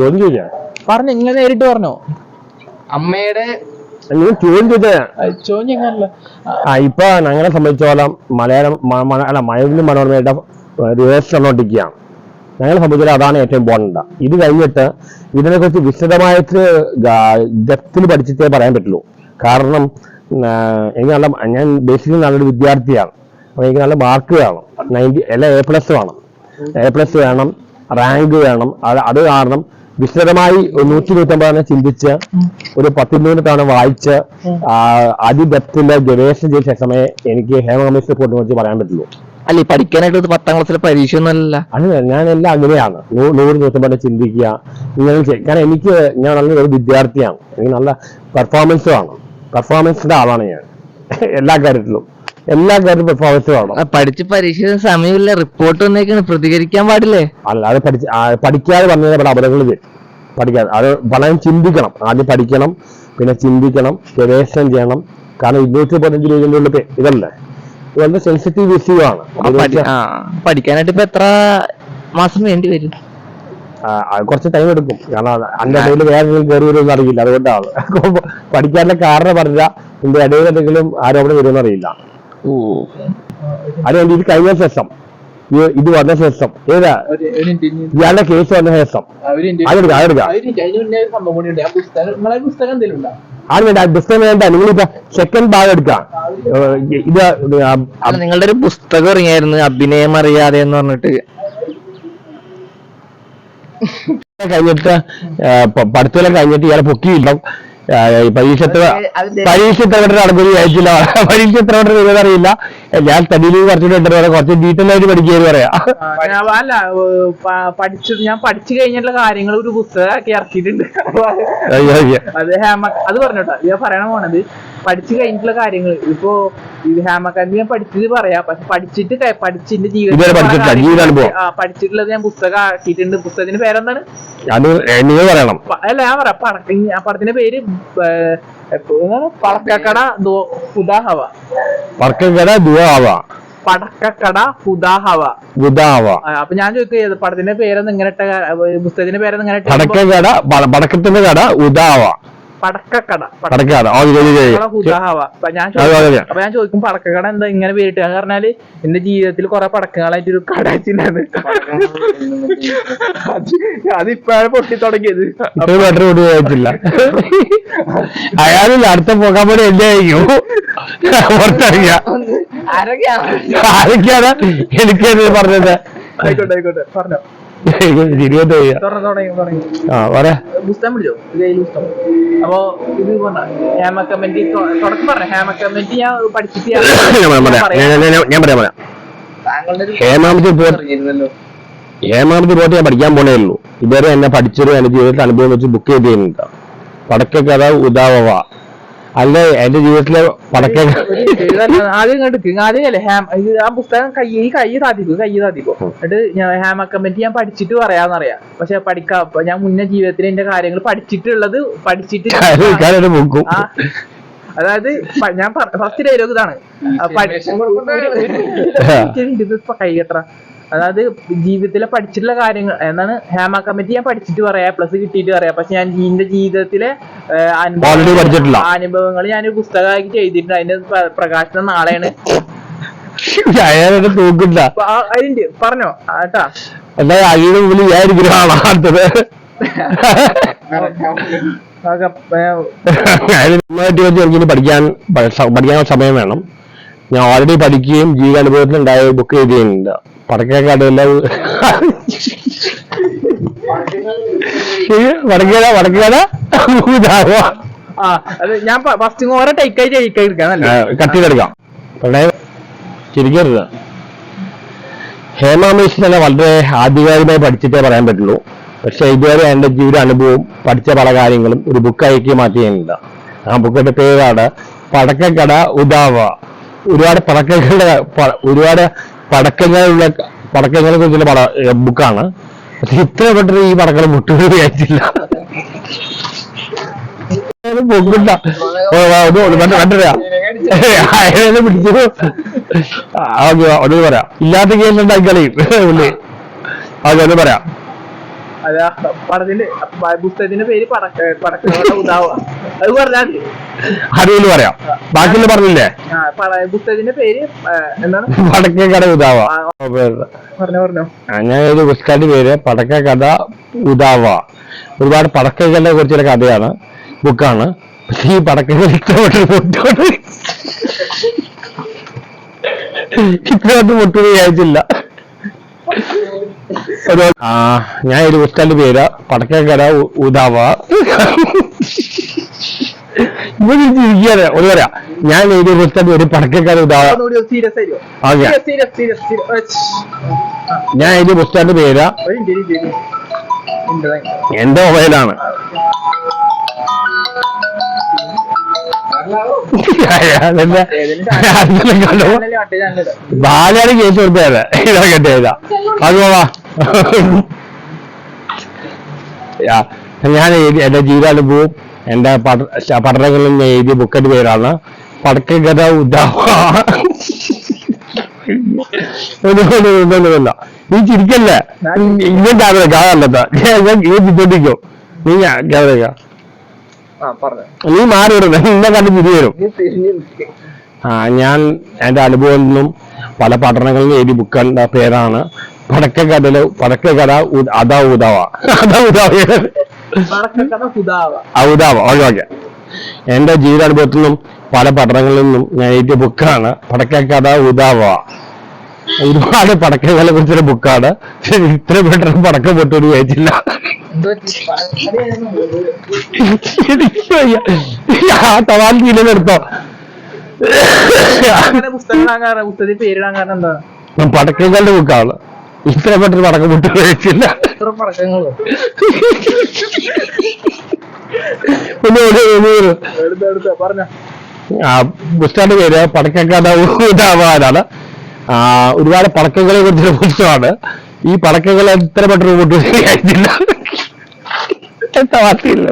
ചോദ്യം പറഞ്ഞു ഇങ്ങനെ നേരിട്ട് പറഞ്ഞോ? അമ്മയുടെ നിങ്ങൾ ചോദ്യം ഇപ്പൊ ഞങ്ങളെ സംബന്ധിച്ചോളം മലയാളം അല്ല മഴവിലും മനോരമയുടെ റിവേഴ്സ് കണ്ടോണ്ടിരിക്കുകയാണ് ഞങ്ങളെ സംബന്ധിച്ചോളം അതാണ് ഏറ്റവും ബോണ്ട ഇത് കഴിഞ്ഞിട്ട് ഇതിനെക്കുറിച്ച് വിശദമായിട്ട് ഡെപ്തിൽ പഠിച്ചിട്ടേ പറയാൻ പറ്റുള്ളൂ. കാരണം എനിക്ക് നല്ല ഞാൻ ബേസിക്കലി നല്ലൊരു വിദ്യാർത്ഥിയാണ്. അപ്പൊ എനിക്ക് നല്ല മാർക്ക് വേണം. നയന്റി അല്ല എ പ്ലസ് വേണം. എ പ്ലസ് വേണം. റാങ്ക് വേണം. അത് അത് കാരണം വിശദമായി നൂറ്റി നൂറ്റി നൂറ്റമ്പതിനെ ചിന്തിച്ച് ഒരു പത്തിരുന്നൂറ് തവണ വായിച്ച് അതിബത്തിന്റെ ഗവേഷണം ചെയ്ത ശേഷമേ എനിക്ക് ഹേമ കമ്മീഷൻ റിപ്പോർട്ടിനെ കുറിച്ച് പറയാൻ പറ്റുള്ളൂ. അല്ല ഈ പഠിക്കാനായിട്ട് പത്താം ക്ലാസ്സിലെ പരീക്ഷ ഒന്നല്ല അല്ല ഞാൻ എല്ലാം അങ്ങനെയാണ്. നൂറ് നൂറ്റമ്പത് ചിന്തിക്കുക ഇങ്ങനെ കാരണം എനിക്ക് ഞാൻ നല്ലൊരു വിദ്യാർത്ഥിയാണ്. എനിക്ക് നല്ല പെർഫോമൻസും ആണ് പെർഫോമൻസിന്റെ ആളാണ് ഞാൻ. എല്ലാ കാര്യത്തിലും. എല്ലാ കാര്യത്തിലും പെർഫോമൻസ് വേണം. പഠിച്ച് പരീക്ഷ സമയമില്ല. റിപ്പോർട്ട് വന്നേക്കാണ്. പ്രതികരിക്കാൻ പാടില്ലേ? അല്ലാതെ പഠിച്ച് ആ, പഠിക്കാതെ പറഞ്ഞു കഴിഞ്ഞാൽ അപകടങ്ങൾ വരും. പഠിക്കാതെ അത് വളരെ ചിന്തിക്കണം. ആദ്യം പഠിക്കണം പിന്നെ ചിന്തിക്കണം ഗവേഷണം ചെയ്യണം. കാരണം ഇരുന്നൂറ്റി പതിനഞ്ച് രൂപയുടെ പേ- ഇതല്ലേ? ഇത് വളരെ സെൻസിറ്റീവ് ഇഷ്യൂ ആണ്. ആ, പഠി- ആ, പഠിക്കാനായിട്ട് ഇപ്പൊ എത്ര മാസം വേണ്ടി വരും? ആ, കുറച്ച് ടൈം എടുക്കും. കാരണം അത് അതിന്റെ ഇടയിൽ വേറെ എന്തെങ്കിലും കയറി വരുമെന്ന് അറിയില്ല. അതുകൊണ്ടാണ്. പഠിക്കാനുള്ള കാരണം പറഞ്ഞാൽ ഇതിന്റെ ഇടയിൽ എന്തെങ്കിലും ആരോപണം വരുമെന്ന് അറിയില്ല. ഓ. അതുകൊണ്ട് ഇത് കഴിഞ്ഞ ശേഷം ഇത് വന്ന ശേഷം ഏതാ? ഇയാളുടെ കേസ് വന്ന ശേഷം അതെടുക്കാം അതെടുക്കാം. ഒരു മിനിറ്റ് അതിന് മുന്നേ ഒരു സംഭവം കൂടി ഉണ്ട്. ആ പുസ്തകം നിങ്ങളെ പുസ്തകം എന്തെങ്കിലും ഉണ്ടോ? അത് വേണ്ട പുസ്തകം വേണ്ട. നിങ്ങളിപ്പോ സെക്കൻഡ് ഭാഗം എടുക്കാം. ഇത് നിങ്ങളുടെ ഒരു പുസ്തകം ഇറങ്ങിയായിരുന്നു അഭിനയം അറിയാതെ എന്ന് പറഞ്ഞിട്ട്. കഴിഞ്ഞിട്ട് പഠിത്തം കഴിഞ്ഞിട്ട് ഇയാളെ ഈ പരീക്ഷ എത്ര പരീക്ഷ എത്ര കണ്ടിട്ട് നടക്കുന്നു വിചാരിച്ചില്ല. പരീക്ഷ എത്ര കണ്ടിട്ട് അറിയില്ല. ഞാൻ സ്റ്റഡിയിൽ കുറച്ചുകൂടി ഉണ്ട് പറയാം. കുറച്ച് ഡീറ്റെയിൽ ആയിട്ട് പഠിക്കുകയെന്ന് പറയാം. അല്ല പഠിച്ചു ഞാൻ പഠിച്ചു കഴിഞ്ഞിട്ടുള്ള കാര്യങ്ങൾ ഒരു പുസ്തകമാക്കി ഇറക്കിയിട്ടുണ്ട്. അത് പറഞ്ഞോട്ടോ. ഞാൻ പറയണ പോണത്. പഠിച്ചു കഴിഞ്ഞിട്ടുള്ള കാര്യങ്ങൾ. ഇപ്പോ ഇത് ഹേമക്കാന്തി ഞാൻ പഠിച്ചത് പറയാ. പക്ഷെ പഠിച്ചിട്ട് പഠിച്ചിന്റെ ജീവിതം പഠിച്ചിട്ടുള്ളത് ഞാൻ പുസ്തകം ആക്കിയിട്ടുണ്ട്. പുസ്തകത്തിന്റെ പേരെന്താണ്? അല്ല ഞാൻ പറയാം. പടക്ക പടത്തിന്റെ പേര് പടക്കക്കട ഹുദാഹവ. പടക്കക്കട ദുഹാവ പടക്കക്കട ഹുദാഹവ. ഹുദാഹവ. അപ്പൊ ഞാൻ ചോദിക്കുക പടത്തിന്റെ പേരെന്ന് ഇങ്ങനെ പുസ്തകത്തിന്റെ പേരെന്ന് ഇങ്ങനെ ഇട്ട പടക്കങ്കട പടക്കത്തിന്റെ കട ഉദാവ പടക്കക്കട. പടക്കട ഞാൻ അപ്പൊ ഞാൻ ചോദിക്കും പടക്കക്കട എന്താ ഇങ്ങനെ പേരിട്ട്? എന്ന് പറഞ്ഞാൽ എന്റെ ജീവിതത്തിൽ കൊറേ പടക്കങ്ങളായിട്ട് ഒരു കട വെച്ചിട്ടുണ്ടായിരുന്നു. അത് അതിപ്പോഴാണ് പൊട്ടി തുടങ്ങിയത്. അയാളിൽ അടുത്ത പോകാൻ പോലെ എന്റെ ആയിരിക്കും. പുറത്തിറങ്ങിയ. ആരൊക്കെയാണ്? എനിക്ക് പറഞ്ഞത്. ആയിക്കോട്ടെ ആയിക്കോട്ടെ. പറഞ്ഞോ. ഇരുപത്തി ആ പറയാ പുസ്തകം പിടിച്ചോ? പുസ്തകം അപ്പൊ ഇത് പറഞ്ഞ ഹേമ കമന്റ് തുടക്കം പറഞ്ഞ ഹേമ കമന്റ് ഞാൻ പഠിച്ചിട്ട് പറയാം, പറയാം. ഹേമാമതി ഹേമാമതി ഞാൻ പഠിക്കാൻ പോണേ ഉള്ളൂ. ഇതുവരെ എന്നെ പഠിച്ചൊരു എന്റെ ജീവിതത്തിൽ അനുഭവം വെച്ച് ബുക്ക് ചെയ്തിട്ടുണ്ട് പടക്കൊക്കെ അതാ ഉദാവവ. അല്ല എന്റെ ജീവിതത്തിലെ പടക്ക ആദ്യം കണ്ടു ആദ്യമല്ലേ ഹാം ഇത് ആ പുസ്തകം കൈ ഈ കൈ സാധിക്കും കൈ സാധിക്കും എന്നിട്ട് ഞാൻ ഹാമ കമന്റ് ഞാൻ പഠിച്ചിട്ട് പറയാന്നറിയാം പക്ഷെ പഠിക്കാ ഞാൻ മുന്നേ ജീവിതത്തിൽ എന്റെ കാര്യങ്ങൾ പഠിച്ചിട്ടുള്ളത് പഠിച്ചിട്ട് അതായത് ഞാൻ ഫസ്റ്റ് ഡയലോഗ് ഇതാണ് കൈ കെട്ടറ അതായത് ജീവിതത്തിലെ പഠിച്ചിട്ടുള്ള കാര്യങ്ങൾ എന്താണ് ഹേമ കമ്മിറ്റി ഞാൻ പഠിച്ചിട്ട് പറയാ പ്ലസ് കിട്ടിയിട്ട് പറയാം. പക്ഷെ ഞാൻ എന്റെ ജീവിതത്തിലെ. അനുഭവങ്ങൾ ഞാൻ ഒരു പുസ്തകമാക്കി എഴുതിയിട്ടുണ്ട് അതിന്റെ പ്രകാശനം നാളെയാണ്. അതിന്റെ പറഞ്ഞോ അഴിയുടെ മുമ്പിൽ പഠിക്കാൻ പഠിക്കാൻ സമയം വേണം. ഞാൻ ഓൾറെഡി പഠിക്കുകയും ജീവിതാനുഭവത്തിൽ ഉണ്ടായ ബുക്ക് ചെയ്ത് വടക്കേട വടക്കേട അത് ഞാൻ ഫസ്റ്റ് ഓരോ ടൈക്കായി ടൈക്കായി പ്രണയ ചിരിക്കരുത്. ഹേമാമേശ്വരനെ വളരെ ആധികാരികമായി പഠിച്ചിട്ടേ പറയാൻ പറ്റുള്ളൂ. പക്ഷെ ഇതുവരെ എന്റെ ജീവിത അനുഭവം പഠിച്ച പല കാര്യങ്ങളും ഒരു ബുക്കാക്കി മാറ്റിയില്ല ആ ബുക്കിന്റെ പേരാണ് പടക്കക്കട ഉദാവ. ഒരുപാട് പടക്കങ്ങളുടെ ഒരുപാട് പടക്കങ്ങളുള്ള പടക്കങ്ങളെ കുറിച്ചുള്ള പട ബുക്കാണ്. പക്ഷെ ഇത്ര പെട്ടെന്ന് ഈ പടക്കം മുട്ടുകൾ വിചാരിച്ചില്ല പൊക്കിട്ട കണ്ടില്ല ഇല്ലാത്ത കേസ് ഉണ്ടാക്കി കളയും പുള്ളി. അത് ഒന്ന് പറയാം. പുസ്തകത്തിന്റെ പേര് പടക്ക ഉദാവ അത് പറഞ്ഞാൽ അറിവിൽ പറയാം. ബാക്കിയുള്ള പറഞ്ഞില്ലേ? പുസ്തകത്തിന്റെ പേര് എന്താണ്? പടക്കക്കട ഉദാവ. പറഞ്ഞോ പറഞ്ഞു. ഞാൻ ഒരു പുസ്തകത്തിന്റെ പേര് പടക്ക കഥ ഉദാവ. ഒരുപാട് പടക്കകളെ കുറിച്ചുള്ള കഥയാണ് ബുക്കാണ്. പക്ഷെ ഈ പടക്കങ്ങൾ ഇത്രയോട്ട് മുട്ടോട് ഇത്രയൊട്ട് മുട്ടു വിചാരിച്ചില്ല. ഞാൻ ഒരു പുസ്തകത്തിന്റെ പേര് പടക്കകട ഉദാവ. ഒരു പറയാ ഞാൻ എഴുതിയ പുസ്തകം ഒരു പടക്കക്കാരൻ ഞാൻ എഴുതിയ പുസ്തകത്തിന്റെ പേരാ ഒരു എന്റെ മൊബൈലാണ്. ബാലയാണ് കേസ് കൊടുത്തത് ഇതൊക്കെ ചെയ്ത അത് പോവാ. ഞാൻ എന്റെ ജീവിതം എന്റെ ശ- പഠനങ്ങളിൽ നിന്ന് എഴുതിയ ബുക്കിന്റെ പേരാണ് പടക്കഗത ഒന്നുമില്ല നീ ചിരിക്കല്ലേ? ഇങ്ങനെ ക്യാമറ കാണാനല്ല ഞാൻ ചിന്തിക്കും നീ ക്യാമറ നീ മാറി വിടുന്നു നിന്നെ കണ്ട് ചിരി വരും. ആ ഞാൻ എന്റെ അനുഭവം നിന്നും പല പഠനങ്ങളിൽ നിന്ന് എഴുതി ബുക്കിന്റെ പേരാണ് പടക്കക്കഥയിൽ പടക്കകഥ അതാ ഉദാവ. അതാ ഉദാവ. ഉദാവ. Okay okay. എന്റെ ജീവിതാനുഭവത്തിൽ നിന്നും പല പഠനങ്ങളിൽ നിന്നും ഞാൻ എഴുതിയ ബുക്കാണ്. പടക്കക്കഥ ഉദാവ. ഒരുപാട് പടക്കങ്ങളെ കുറിച്ചുള്ള ബുക്കാണ്. ഇത്ര പെട്ടെന്ന് പടക്കം പൊട്ടൊരു വായിച്ചില്ല. ആ തവാൽ തീലെടുത്തോ എടുത്തോ. പടക്കങ്ങളുടെ ബുക്കാണ്. ഇത്ര പെട്ടെന്ന് പടക്കം പൊട്ടി കഴിച്ചില്ല ആ പുസ്തകത്തിന്റെ പേര് പടക്കക്കഥ ഉദാവാനാണ് ആ ഒരുപാട് പടക്കങ്ങളെ കുറിച്ചൊരു പുസ്തകമാണ് ഈ പടക്കങ്ങൾ എത്ര പെട്ടെന്ന് കഴിച്ചില്ല എന്താ തവാത്തില്ല